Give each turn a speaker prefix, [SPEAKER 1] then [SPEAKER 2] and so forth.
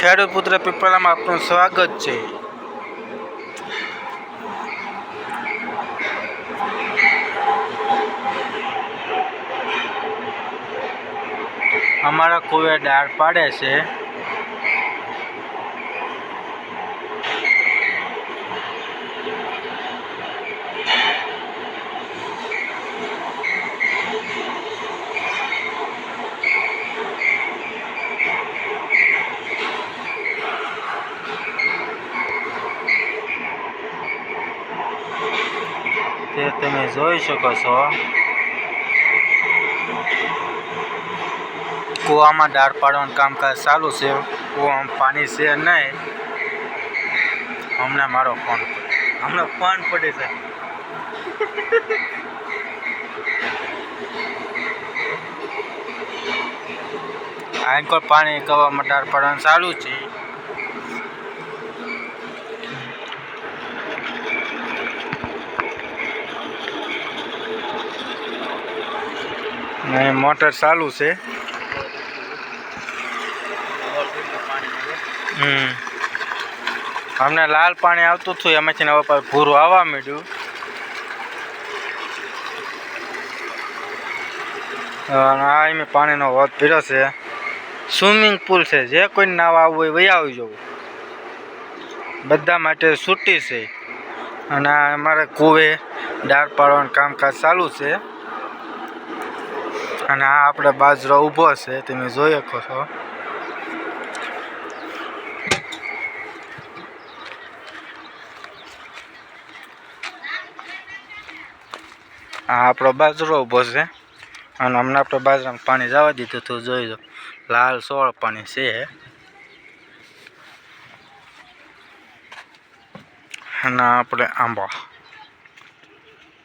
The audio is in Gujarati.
[SPEAKER 1] ખેડૂત પુત્ર પીપળામાં આપનું સ્વાગત છે. અમારા કુવે ડાળ પાડે છે. તે તમે જોઈ શકો છો. કૂવામાં દાળ પાડવાનું કામકાજ ચાલુ છે. કૂવામાં પાણી છે નહીં. હમણાં મારો ફોન હમણાં ફોન પડે છે. આંકોર પાણી કવામાં દાળ પાડવાનું ચાલુ છે. મોટર ચાલુ છે. હમ. અમને લાલ પાણી આવતું હતું, એમાંથી હવે પાછું ભૂરું આવવા માંડ્યું. આ એમ પાણીનો વધ પીરો છે. સ્વિમિંગ પુલ છે, જે કોઈ નાવા આવવું હોય વહી આવી જવું. બધા માટે છૂટી છે. અને અમારે કૂવે દાળ પાડવાનું કામકાજ ચાલુ છે. અને આ આપણે બાજરો ઊભો છે, તમે જોઈ શકો છો. આ આપણો બાજરો ઊભો છે, અને હમણાં આપણે બાજરામાં પાણી જવા દીધું તો જોઈ લો. લાલ સોળ પાણી છે. અને આપણે આંબા.